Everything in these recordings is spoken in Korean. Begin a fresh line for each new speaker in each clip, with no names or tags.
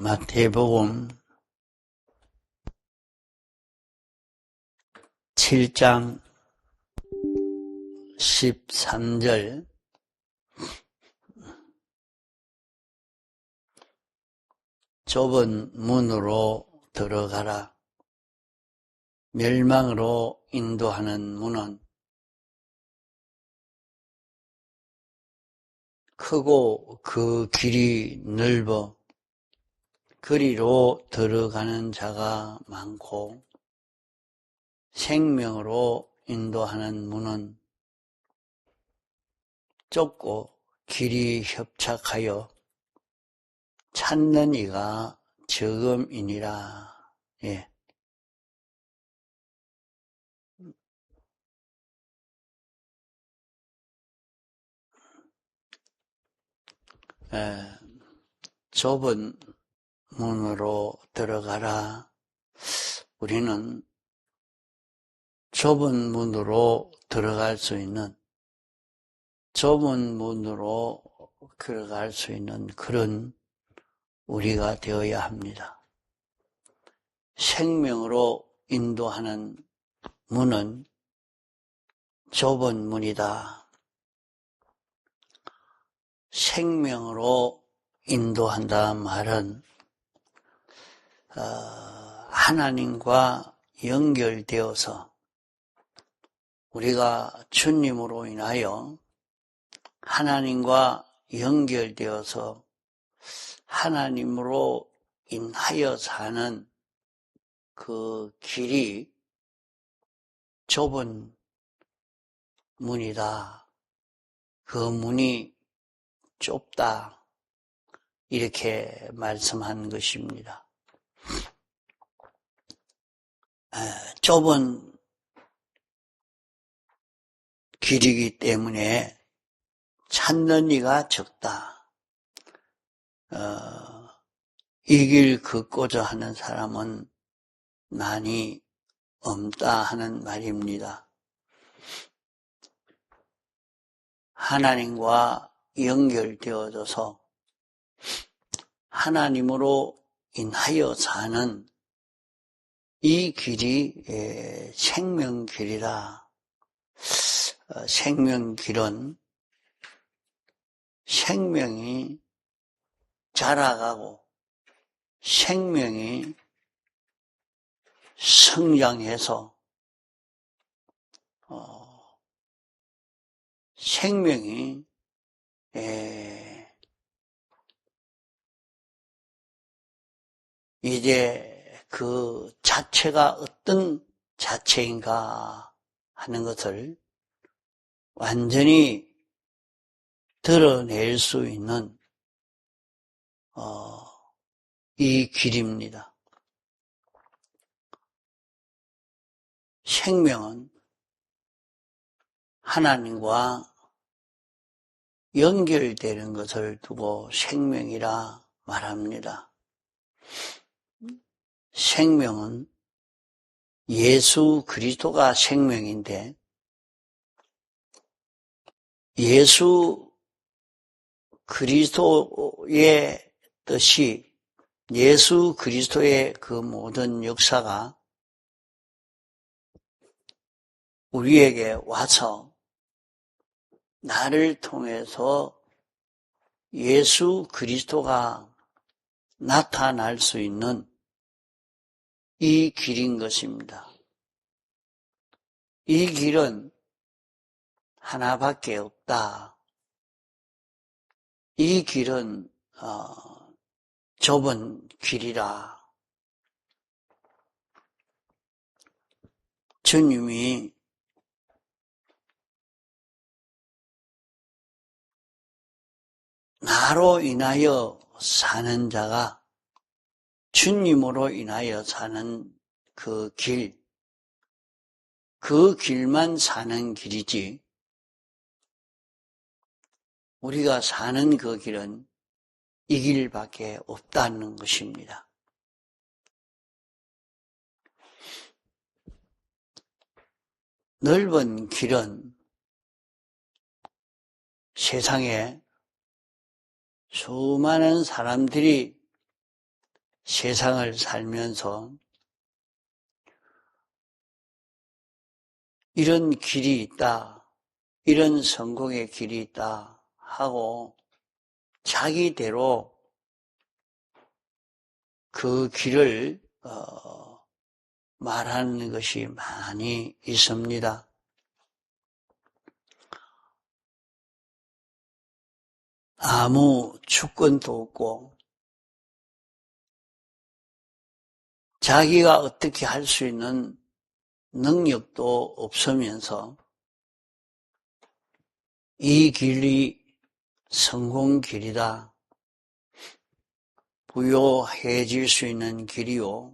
마태복음 7장 13절 좁은 문으로 들어가라. 멸망으로 인도하는 문은 크고 그 길이 넓어 그리로 들어가는 자가 많고 생명으로 인도하는 문은 좁고 길이 협착하여 찾는 이가 적음이니라. 예. 에, 좁은 문으로 들어가라. 우리는 좁은 문으로 들어갈 수 있는, 좁은 문으로 들어갈 수 있는 그런 우리가 되어야 합니다. 생명으로 인도하는 문은 좁은 문이다. 생명으로 인도한다 말은 어, 하나님과 연결되어서 우리가 주님으로 인하여 하나님과 연결되어서 하나님으로 인하여 사는 그 길이 좁은 문이다. 그 문이 좁다. 이렇게 말씀한 것입니다. 좁은 길이기 때문에 찾는 이가 적다. 어, 이길 걷고자 하는 사람은 많이 없다 하는 말입니다. 하나님과 연결되어져서 하나님으로 인하여 사는 이 길이 생명길이다. 어, 생명길은 생명이 자라가고 생명이 성장해서 어, 생명이 이제 그 자체가 어떤 자체인가 하는 것을 완전히 드러낼 수 있는 어, 이 길입니다. 생명은 하나님과 연결되는 것을 두고 생명이라 말합니다. 생명은 예수 그리스도가 생명인데 예수 그리스도의 뜻이 예수 그리스도의 그 모든 역사가 우리에게 와서 나를 통해서 예수 그리스도가 나타날 수 있는 이 길인 것입니다. 이 길은 하나밖에 없다. 이 길은 어, 좁은 길이라. 주님이 나로 인하여 사는 자가 주님으로 인하여 사는 그 길, 그 길만 사는 길이지, 우리가 사는 그 길은 이 길밖에 없다는 것입니다. 넓은 길은 세상에 수많은 사람들이 세상을 살면서 이런 길이 있다, 이런 성공의 길이 있다 하고 자기대로 그 길을 어, 말하는 것이 많이 있습니다. 아무 주권도 없고 자기가 어떻게 할 수 있는 능력도 없으면서 이 길이 성공 길이다. 부여해질 수 있는 길이요.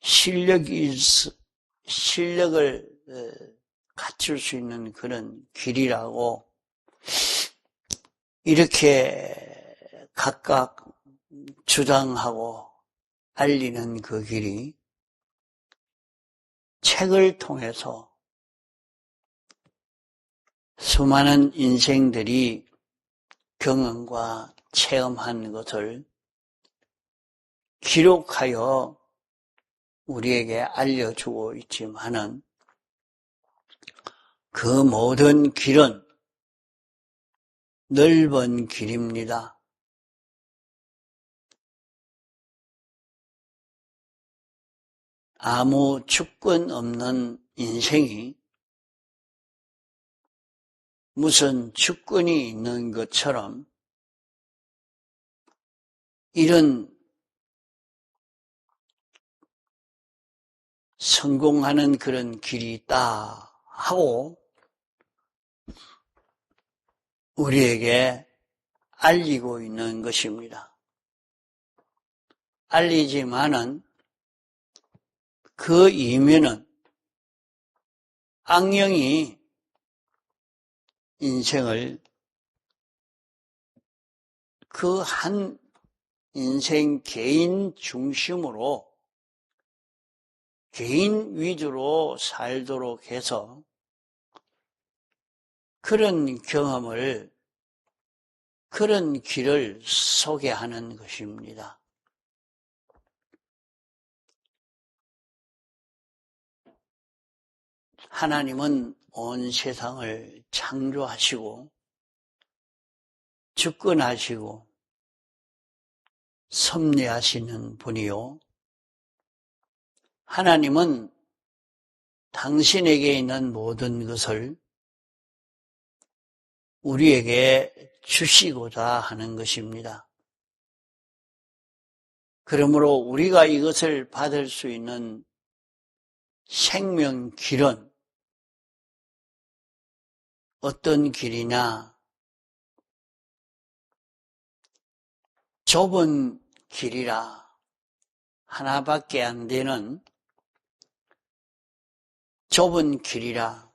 실력이, 실력을 어, 갖출 수 있는 그런 길이라고 이렇게 각각 주장하고 알리는 그 길이 책을 통해서 수많은 인생들이 경험과 체험한 것을 기록하여 우리에게 알려주고 있지만은 그 모든 길은 넓은 길입니다. 아무 주권 없는 인생이 무슨 주권이 있는 것처럼 이런 성공하는 그런 길이 있다 하고 우리에게 알리고 있는 것입니다. 알리지만은 그 이면은 악령이 인생을 그 한 인생 개인 중심으로 개인 위주로 살도록 해서 그런 경험을 그런 길을 소개하는 것입니다. 하나님은 온 세상을 창조하시고 주권하시고 섭리하시는 분이요. 하나님은 당신에게 있는 모든 것을 우리에게 주시고자 하는 것입니다. 그러므로 우리가 이것을 받을 수 있는 생명 길은 어떤 길이냐? 좁은 길이라 하나밖에 안 되는 좁은 길이라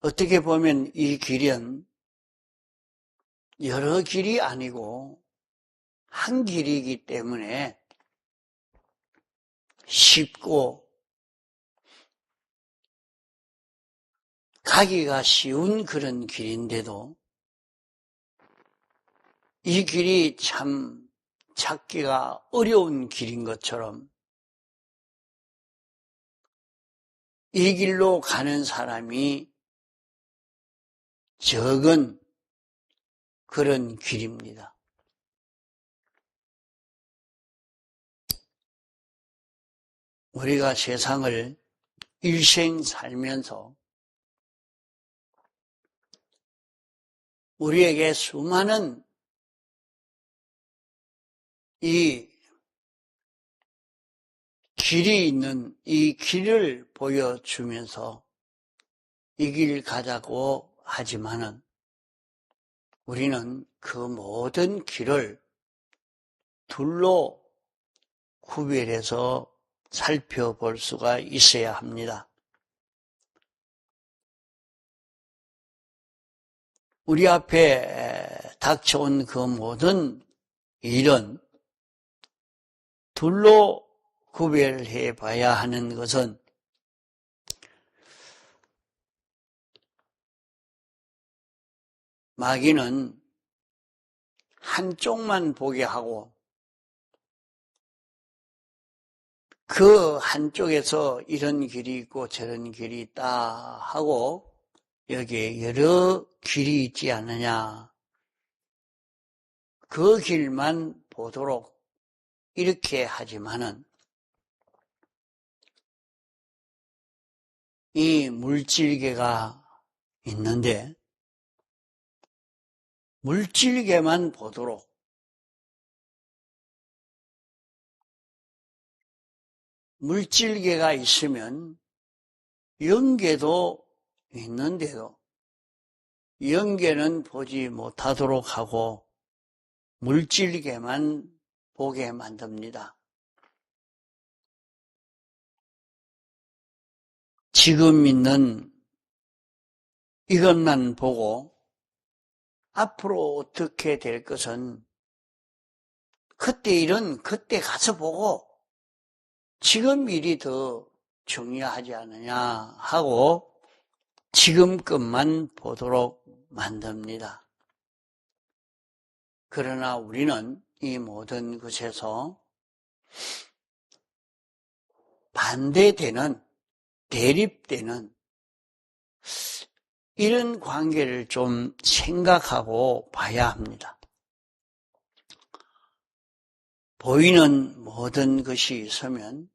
어떻게 보면 이 길은 여러 길이 아니고 한 길이기 때문에 쉽고 가기가 쉬운 그런 길인데도 이 길이 참 찾기가 어려운 길인 것처럼 이 길로 가는 사람이 적은 그런 길입니다. 우리가 세상을 일생 살면서 우리에게 수많은 이 길이 있는 이 길을 보여주면서 이 길 가자고 하지만은 우리는 그 모든 길을 둘로 구별해서 살펴볼 수가 있어야 합니다. 우리 앞에 닥쳐온 그 모든 일은 둘로 구별해 봐야 하는 것은 마귀는 한쪽만 보게 하고 그 한쪽에서 이런 길이 있고 저런 길이 있다 하고 여기에 여러 길이 있지 않느냐. 그 길만 보도록 이렇게 하지만은 이 물질계가 있는데 물질계만 보도록 물질계가 있으면 영계도 있는데도 영계는 보지 못하도록 하고 물질계만 보게 만듭니다. 지금 있는 이것만 보고 앞으로 어떻게 될 것은 그때 일은 그때 가서 보고 지금 일이 더 중요하지 않느냐 하고 지금 것만 보도록 만듭니다. 그러나 우리는 이 모든 것에서 반대되는, 대립되는 이런 관계를 좀 생각하고 봐야 합니다. 보이는 모든 것이 있으면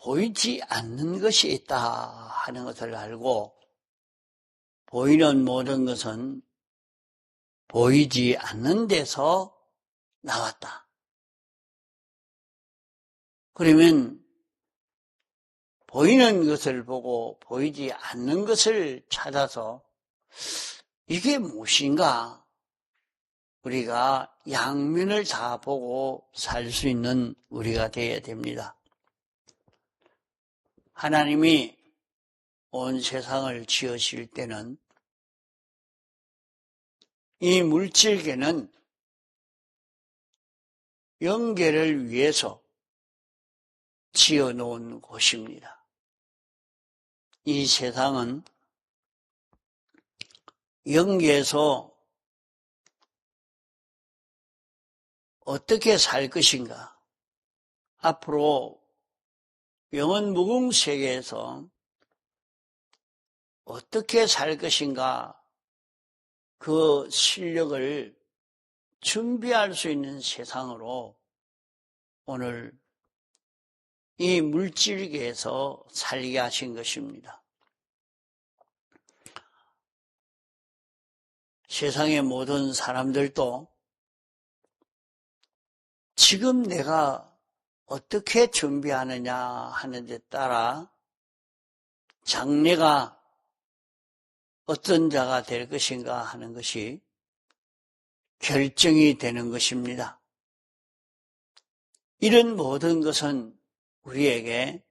보이지 않는 것이 있다 하는 것을 알고 보이는 모든 것은 보이지 않는 데서 나왔다. 그러면 보이는 것을 보고 보이지 않는 것을 찾아서 이게 무엇인가 우리가 양면을 다 보고 살 수 있는 우리가 되어야 됩니다. 하나님이 온 세상을 지으실 때는 이 물질계는 영계를 위해서 지어 놓은 곳입니다. 이 세상은 영계에서 어떻게 살 것인가? 앞으로 영원 무궁 세계에서 어떻게 살 것인가? 그 실력을 준비할 수 있는 세상으로 오늘 이 물질계에서 살게 하신 것입니다. 세상의 모든 사람들도 지금 내가 어떻게 준비하느냐 하는 데 따라 장래가 어떤 자가 될 것인가 하는 것이 결정이 되는 것입니다. 이런 모든 것은 우리에게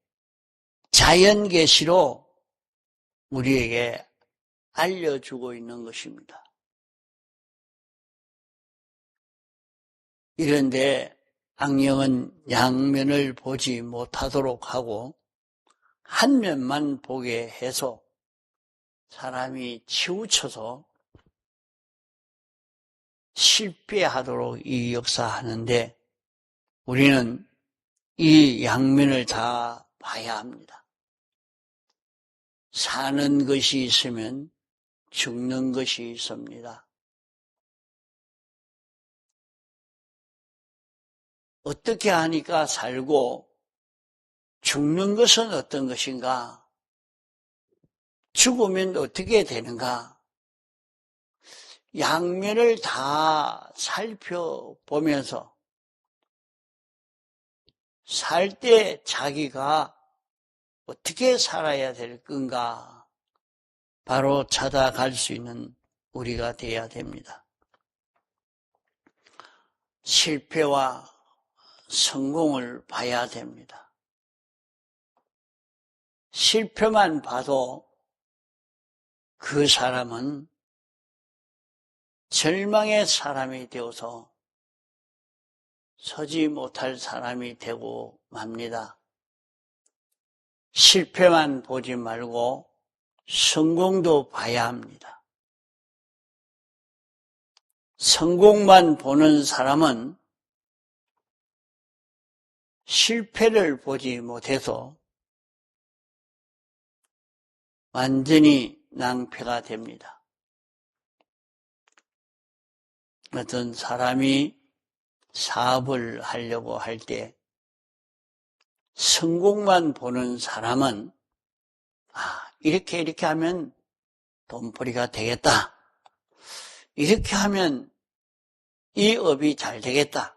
자연 계시로 우리에게 알려주고 있는 것입니다. 이런데 악령은 양면을 보지 못하도록 하고 한 면만 보게 해서 사람이 치우쳐서 실패하도록 이 역사하는데 우리는 이 양면을 다 봐야 합니다. 사는 것이 있으면 죽는 것이 있습니다. 어떻게 하니까 살고 죽는 것은 어떤 것인가? 죽으면 어떻게 되는가? 양면을 다 살펴보면서 살 때 자기가 어떻게 살아야 될 건가? 바로 찾아갈 수 있는 우리가 되어야 됩니다. 실패와 성공을 봐야 됩니다. 실패만 봐도 그 사람은 절망의 사람이 되어서 서지 못할 사람이 되고 맙니다. 실패만 보지 말고 성공도 봐야 합니다. 성공만 보는 사람은 실패를 보지 못해서 완전히 낭패가 됩니다. 어떤 사람이 사업을 하려고 할 때 성공만 보는 사람은 아, 이렇게 이렇게 하면 돈벌이가 되겠다. 이렇게 하면 이 업이 잘 되겠다.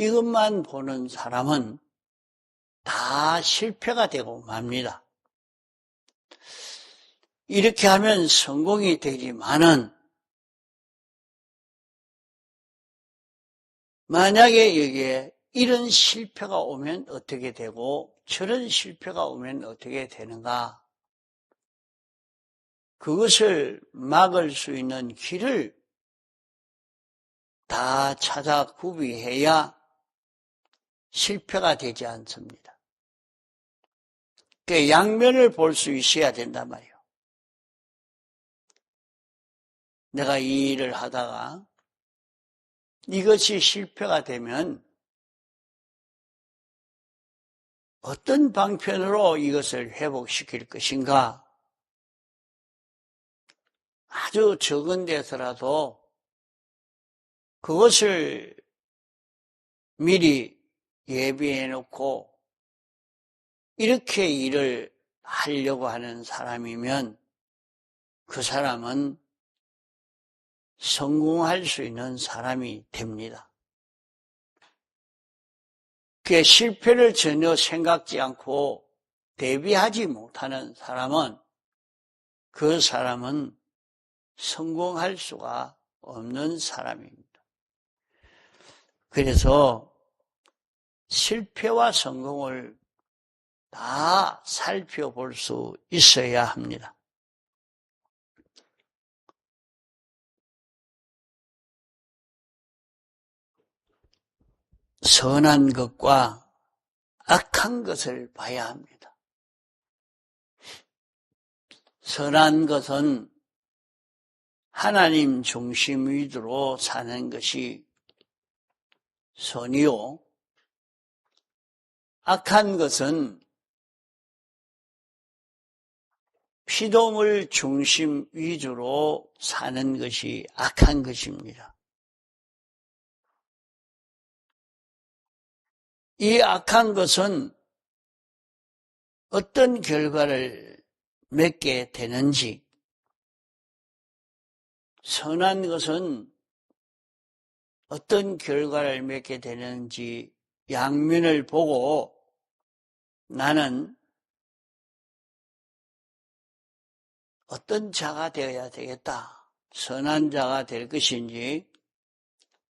이것만 보는 사람은 다 실패가 되고 맙니다. 이렇게 하면 성공이 되지만은 만약에 여기에 이런 실패가 오면 어떻게 되고 저런 실패가 오면 어떻게 되는가? 그것을 막을 수 있는 길을 다 찾아 구비해야 실패가 되지 않습니다. 그 양면을 볼 수 있어야 된단 말이에요. 내가 이 일을 하다가 이것이 실패가 되면 어떤 방편으로 이것을 회복시킬 것인가? 아주 적은 데서라도 그것을 미리 예비해 놓고 이렇게 일을 하려고 하는 사람이면 그 사람은 성공할 수 있는 사람이 됩니다. 그 실패를 전혀 생각지 않고 대비하지 못하는 사람은 그 사람은 성공할 수가 없는 사람입니다. 그래서 실패와 성공을 다 살펴볼 수 있어야 합니다. 선한 것과 악한 것을 봐야 합니다. 선한 것은 하나님 중심 위주로 사는 것이 선이요. 악한 것은 피동을 중심 위주로 사는 것이 악한 것입니다. 이 악한 것은 어떤 결과를 맺게 되는지, 선한 것은 어떤 결과를 맺게 되는지 양면을 보고 나는 어떤 자가 되어야 되겠다. 선한 자가 될 것인지,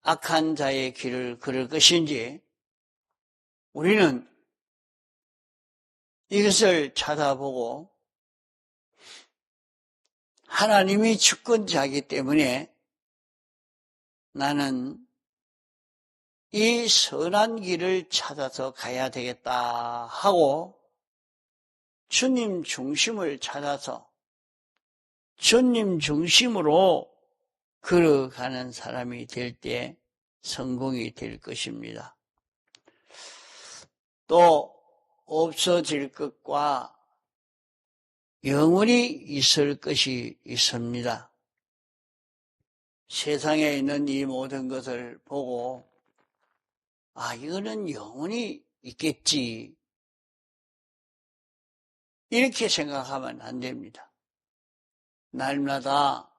악한 자의 길을 걸을 것인지, 우리는 이것을 찾아보고 하나님이 주권자이기 때문에 나는 이 선한 길을 찾아서 가야 되겠다 하고 주님 중심을 찾아서 주님 중심으로 걸어가는 사람이 될 때 성공이 될 것입니다. 또 없어질 것과 영원히 있을 것이 있습니다. 세상에 있는 이 모든 것을 보고, 아, 이거는 영원히 있겠지. 이렇게 생각하면 안 됩니다. 날마다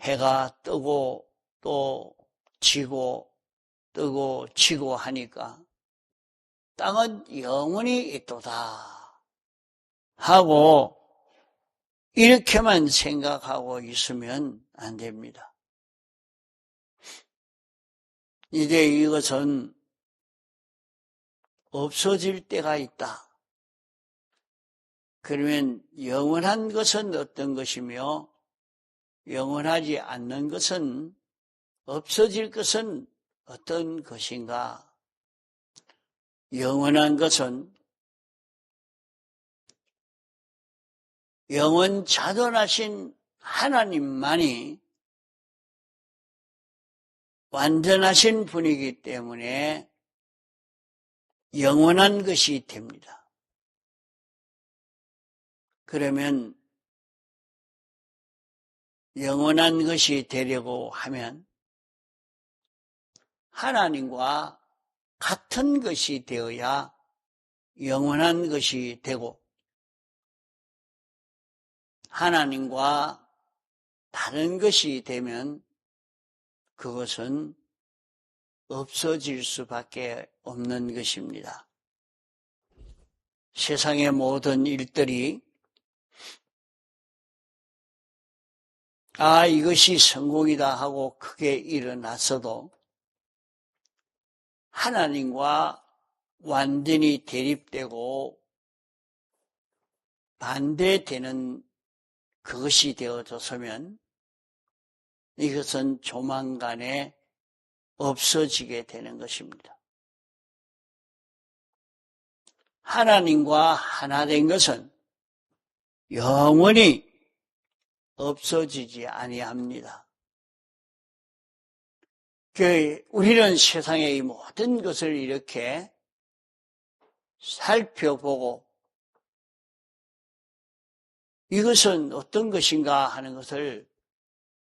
해가 뜨고 또 지고 뜨고 지고 하니까 땅은 영원히 있도다 하고 이렇게만 생각하고 있으면 안 됩니다. 이제 이것은 없어질 때가 있다. 그러면 영원한 것은 어떤 것이며 영원하지 않는 것은 없어질 것은 어떤 것인가? 영원한 것은 영원 자존하신 하나님만이 완전하신 분이기 때문에 영원한 것이 됩니다. 그러면 영원한 것이 되려고 하면 하나님과 같은 것이 되어야 영원한 것이 되고 하나님과 다른 것이 되면 그것은 없어질 수밖에 없는 것입니다. 세상의 모든 일들이 아, 이것이 성공이다 하고 크게 일어났어도 하나님과 완전히 대립되고 반대되는 그것이 되어졌으면 이것은 조만간에 없어지게 되는 것입니다. 하나님과 하나 된 것은 영원히 없어지지 아니합니다. 그 우리는 세상의 이 모든 것을 이렇게 살펴보고 이것은 어떤 것인가 하는 것을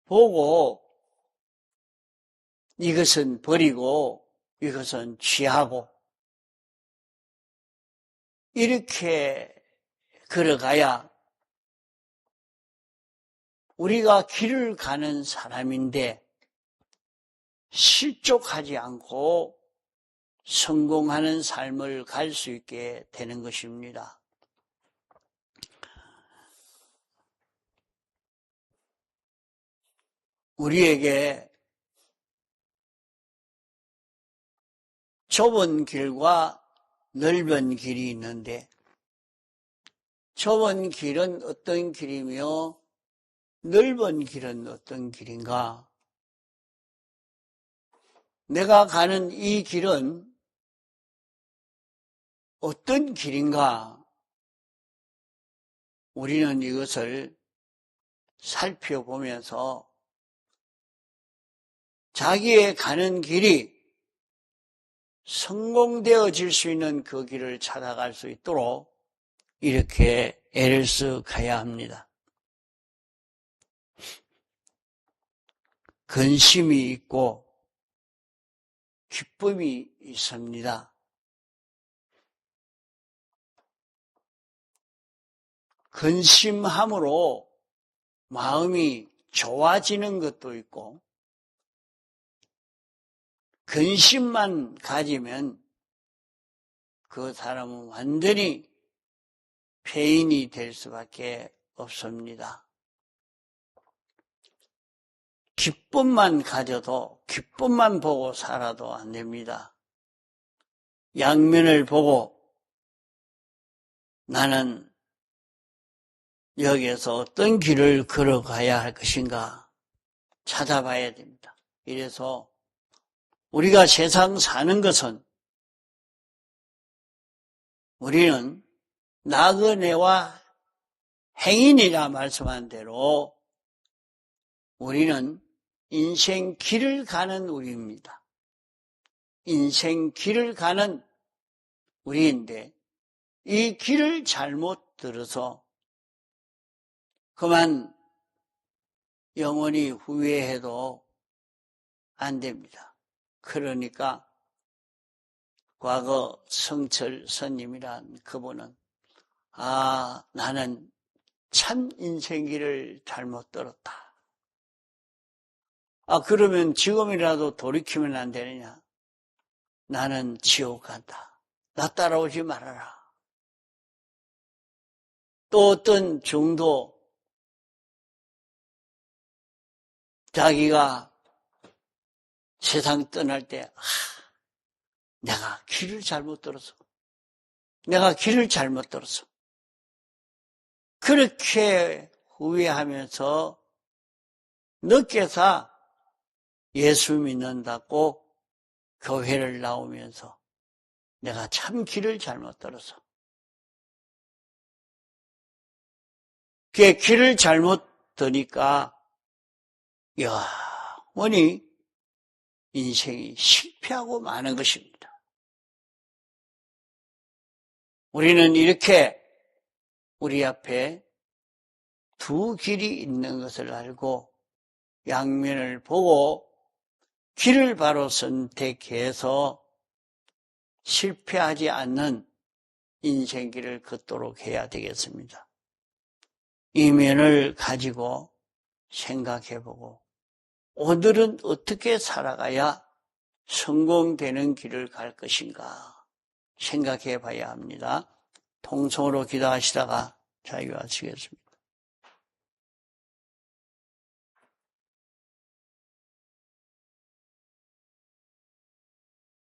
보고 이것은 버리고 이것은 취하고 이렇게 걸어가야 우리가 길을 가는 사람인데 실족하지 않고 성공하는 삶을 갈 수 있게 되는 것입니다. 우리에게 좁은 길과 넓은 길이 있는데 좁은 길은 어떤 길이며 넓은 길은 어떤 길인가? 내가 가는 이 길은 어떤 길인가? 우리는 이것을 살펴보면서 자기의 가는 길이 성공되어질 수 있는 그 길을 찾아갈 수 있도록 이렇게 애를 써 가야 합니다. 근심이 있고 기쁨이 있습니다. 근심함으로 마음이 좋아지는 것도 있고 근심만 가지면 그 사람은 완전히 폐인이 될 수밖에 없습니다. 기쁨만 가져도 기쁨만 보고 살아도 안 됩니다. 양면을 보고 나는 여기에서 어떤 길을 걸어가야 할 것인가 찾아봐야 됩니다. 이래서 우리가 세상 사는 것은 우리는 나그네와 행인이라 말씀한 대로 우리는 인생 길을 가는 우리입니다. 인생 길을 가는 우리인데 이 길을 잘못 들어서 그만 영원히 후회해도 안 됩니다. 그러니까 과거 성철 스님이란 그분은 아 나는 참 인생길을 잘못 들었다. 아 그러면 지금이라도 돌이키면 안 되느냐? 나는 지옥 간다. 나 따라오지 말아라. 또 어떤 중도 자기가 세상 떠날 때, 아, 내가 길을 잘못 들어서, 내가 길을 잘못 들어서, 그렇게 후회하면서 늦게서 예수 믿는다고 교회를 나오면서 내가 참 길을 잘못 들어서 그 길을 잘못 드니까 영원히 인생이 실패하고 마는 것입니다. 우리는 이렇게 우리 앞에 두 길이 있는 것을 알고 양면을 보고 길을 바로 선택해서 실패하지 않는 인생길을 걷도록 해야 되겠습니다. 이 면을 가지고 생각해보고 오늘은 어떻게 살아가야 성공되는 길을 갈 것인가 생각해 봐야 합니다. 통성으로 기도하시다가 자유하시겠습니다.